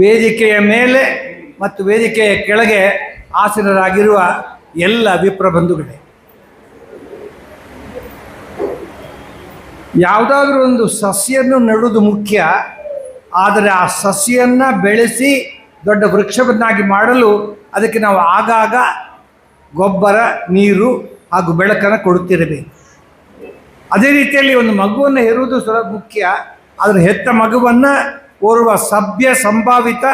ವೇದಿಕೆಯ ಮೇಲೆ ಮತ್ತು ವೇದಿಕೆಯ ಕೆಳಗೆ ಆಸೀನರಾಗಿರುವ ಎಲ್ಲ ವಿಪ್ರ ಬಂಧುಗಳೇ. ಯಾವುದಾದ್ರೂ ಒಂದು ಸಸ್ಯನ್ನು ನೆಡುವುದು ಮುಖ್ಯ, ಆದರೆ ಆ ಸಸ್ಯವನ್ನು ಬೆಳೆಸಿ ದೊಡ್ಡ ವೃಕ್ಷವನ್ನಾಗಿ ಮಾಡಲು ಅದಕ್ಕೆ ನಾವು ಆಗಾಗ ಗೊಬ್ಬರ, ನೀರು ಹಾಗೂ ಬೆಳಕನ್ನು ಕೊಡುತ್ತಿರಬೇಕು. ಅದೇ ರೀತಿಯಲ್ಲಿ ಒಂದು ಮಗುವನ್ನು ಹೆರುವುದು ಸ್ವಲ್ಪ ಮುಖ್ಯ, ಆದರೆ ಹೆತ್ತ ಮಗುವನ್ನು ಓರ್ವ ಸಭ್ಯ, ಸಂಭಾವಿತ,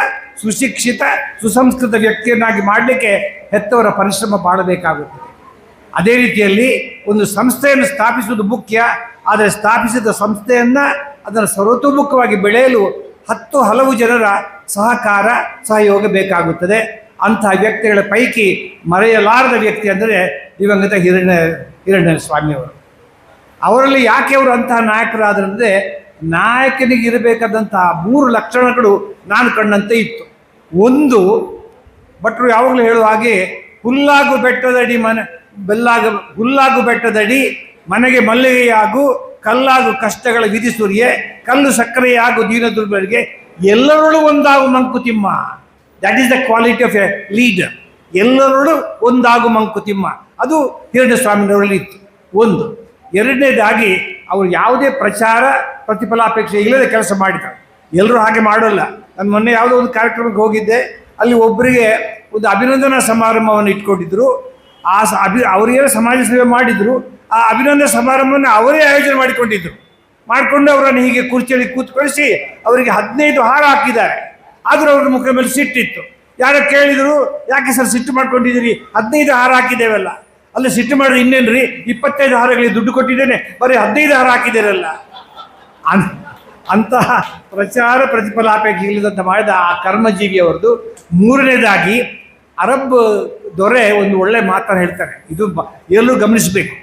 ಸುಶಿಕ್ಷಿತ, ಸುಸಂಸ್ಕೃತ ವ್ಯಕ್ತಿಯನ್ನಾಗಿ ಮಾಡಲಿಕ್ಕೆ ಹೆತ್ತವರ ಪರಿಶ್ರಮ ಮಾಡಬೇಕಾಗುತ್ತದೆ ಅದೇ ರೀತಿಯಲ್ಲಿ ಒಂದು ಸಂಸ್ಥೆಯನ್ನು ಸ್ಥಾಪಿಸುವುದು ಮುಖ್ಯ, ಆದರೆ ಸ್ಥಾಪಿಸಿದ ಸಂಸ್ಥೆಯನ್ನು ಅದನ್ನು ಸರ್ವತೋಮುಖವಾಗಿ ಬೆಳೆಯಲು ಹತ್ತು ಹಲವು ಜನರ ಸಹಕಾರ, ಸಹಯೋಗ ಬೇಕಾಗುತ್ತದೆ. ಅಂತಹ ವ್ಯಕ್ತಿಗಳ ಪೈಕಿ ಮರೆಯಲಾರದ ವ್ಯಕ್ತಿ ಅಂದರೆ ದಿವಂಗತ ಹಿರಣ್ಯ ಹಿರಣ್ಯ ಸ್ವಾಮಿಯವರು ಅವರಲ್ಲಿ ಯಾಕೆ ಅವರು ಅಂತಹ ನಾಯಕರಾದ್ರಂದರೆ ನಾಯಕನಿಗೆ ಇರಬೇಕಾದಂತಹ ಮೂರು ಲಕ್ಷಣಗಳು ನಾನು ಕಂಡಂತೆ ಇತ್ತು. ಒಂದು, ಭಟ್ರು ಯಾವಾಗಲೂ ಹೇಳುವ ಹಾಗೆ ಹುಲ್ಲಾಗು ಬೆಟ್ಟದಡಿ ಮನೆ, ಬೆಲ್ಲಾಗು, ಹುಲ್ಲಾಗು ಬೆಟ್ಟದಡಿ ಮನೆಗೆ ಮಲ್ಲಿಗೆಯಾಗು, ಕಲ್ಲಾಗು ಕಷ್ಟಗಳ ವಿಧಿಸುರಿಯೇ ಕಲ್ಲು ಸಕ್ಕರೆಯಾಗು ದೀನ ದುರ್ಬಳಿಗೆ ಎಲ್ಲರೊಳು ಒಂದಾಗು Mankuthimma. That is the quality of a leader ಎಲ್ಲರೊಳು ಒಂದಾಗು ಮಂಕುತಿಮ್ಮ. ಅದು ಹಿರಣ್ಯ ಸ್ವಾಮಿನವರಲ್ಲಿ ಇತ್ತು. ಒಂದು. ಎರಡನೇದಾಗಿ, ಅವರು ಯಾವುದೇ ಪ್ರಚಾರ ಪ್ರತಿಫಲಾಪೇಕ್ಷೆ ಇಲ್ಲದೆ ಕೆಲಸ ಮಾಡಿದ. ಎಲ್ಲರೂ ಹಾಗೆ ಮಾಡೋಲ್ಲ. ನಾನು ಮೊನ್ನೆ ಯಾವುದೋ ಒಂದು ಕಾರ್ಯಕ್ರಮಕ್ಕೆ ಹೋಗಿದ್ದೆ. ಅಲ್ಲಿ ಒಬ್ಬರಿಗೆ ಒಂದು ಅಭಿನಂದನಾ ಸಮಾರಂಭವನ್ನು ಇಟ್ಕೊಂಡಿದ್ರು. ಆ ಅಭಿ ಅವರಿಗೆಲ್ಲ ಸಮಾಜ ಸೇವೆ ಮಾಡಿದ್ರು. ಆ ಅಭಿನಂದನಾ ಸಮಾರಂಭವನ್ನು ಅವರೇ ಆಯೋಜನೆ ಮಾಡಿಕೊಂಡಿದ್ರು. ಮಾಡಿಕೊಂಡು ಅವರನ್ನು ಹೀಗೆ ಕುರ್ಚಿಯಲ್ಲಿ ಕೂತ್ಕೊಳಿಸಿ ಅವರಿಗೆ ಹದಿನೈದು ಹಾರ ಹಾಕಿದ್ದಾರೆ. ಆದರೂ ಅವ್ರ ಮುಖ ಮೇಲೆ ಸಿಟ್ಟಿತ್ತು. ಯಾರೋ ಕೇಳಿದರು, ಯಾಕೆ ಸರ್ ಸಿಟ್ಟು ಮಾಡ್ಕೊಂಡಿದ್ದೀರಿ? ಹದಿನೈದು ಹಾರ ಹಾಕಿದ್ದೇವಲ್ಲ. ಅಲ್ಲಿ ಸಿಟ್ಟು ಮಾಡಿದ್ರೆ ಇನ್ನೇನು ರೀ ಇಪ್ಪತ್ತೈದು ಹಾರಗಳಿಗೆ ದುಡ್ಡು ಕೊಟ್ಟಿದ್ದೇನೆ. ಬರೀ ಹದಿನೈದು ಹಾರ ಹಾಕಿದ್ದೀರಲ್ಲ. ಅನ್ ಅಂತಹ ಪ್ರಚಾರ ಪ್ರತಿಫಲಾಪೇಕ್ಷೆ ಇಲ್ಲದಂತ ಮಾಡಿದ ಆ ಕರ್ಮಜೀವಿಯವರದು ಮೂರನೇದಾಗಿ ಅರಬ್ ದೊರೆ ಒಂದು ಒಳ್ಳೆ ಮಾತನ್ನು ಹೇಳ್ತಾರೆ. ಇದು ಎಲ್ಲರೂ ಗಮನಿಸಬೇಕು.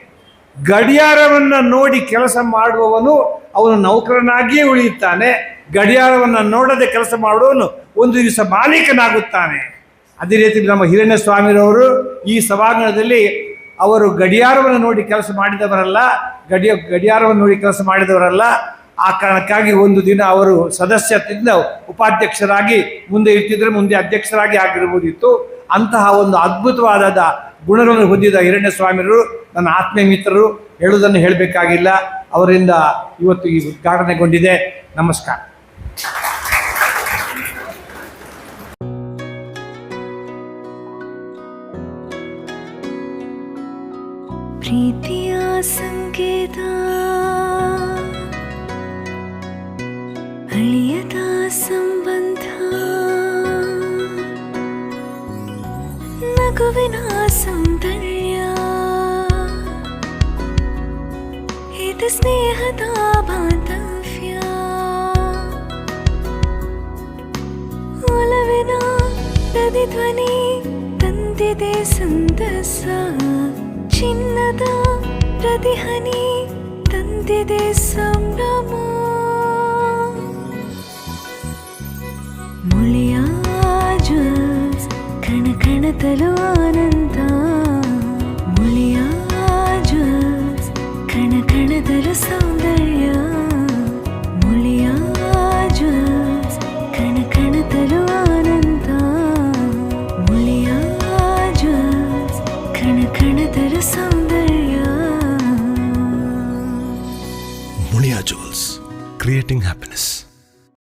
ಗಡಿಯಾರವನ್ನು ನೋಡಿ ಕೆಲಸ ಮಾಡುವವನು ಅವನು ನೌಕರನಾಗಿಯೇ ಉಳಿಯುತ್ತಾನೆ. ಗಡಿಯಾರವನ್ನು ನೋಡದೆ ಕೆಲಸ ಮಾಡುವವನು ಒಂದು ದಿವಸ ಮಾಲೀಕನಾಗುತ್ತಾನೆ. ಅದೇ ರೀತಿ ನಮ್ಮ ಹಿರಣ್ಯ ಸ್ವಾಮಿರವರು ಈ ಸಭಾಂಗಣದಲ್ಲಿ ಅವರು ಗಡಿಯಾರವನ್ನು ನೋಡಿ ಕೆಲಸ ಮಾಡಿದವರಲ್ಲ, ಗಡಿಯ ಗಡಿಯಾರವನ್ನು ನೋಡಿ ಕೆಲಸ ಮಾಡಿದವರಲ್ಲ ಆ ಕಾರಣಕ್ಕಾಗಿ ಒಂದು ದಿನ ಅವರು ಸದಸ್ಯತ್ವದಿಂದ ಉಪಾಧ್ಯಕ್ಷರಾಗಿ ಮುಂದೆ ಇರ್ತಿದ್ರೆ ಮುಂದೆ ಅಧ್ಯಕ್ಷರಾಗಿ ಆಗಿರ್ಬೋದಿತ್ತು. ಅಂತಹ ಒಂದು ಅದ್ಭುತವಾದ ಗುಣಗಳನ್ನು ಹೊಂದಿದ ಹಿರಣ್ಯ ಸ್ವಾಮಿರು ನನ್ನ ಆತ್ಮೀಯ ಮಿತ್ರರು ಹೇಳುವುದನ್ನು ಹೇಳಬೇಕಾಗಿಲ್ಲ. ಅವರಿಂದ ಇವತ್ತು ಈ ಉದ್ಘಾಟನೆಗೊಂಡಿದೆ. ನಮಸ್ಕಾರ. ಪ್ರೀತಿಯ ಸಂಕೇತ ಇದು ಸ್ನೇಹದ ಬಾಂಧವ್ಯ ಒಲವಿನ ಪ್ರತಿಧ್ವನಿ ತಂದಿದೆ ಸಂದಸ ಚಿನ್ನದ ಪ್ರತಿಹನಿ ತಂದಿದೆ ಸಂಭ್ರಮ ಮುಳಿಯ ಜ್ವಲ್ಸ್ ಕಣ ಕಣದಲು கணதர சௌந்தர்யா. முனியா ஜுவல்ஸ் கிரியேட்டிங் ஹாப்பினஸ்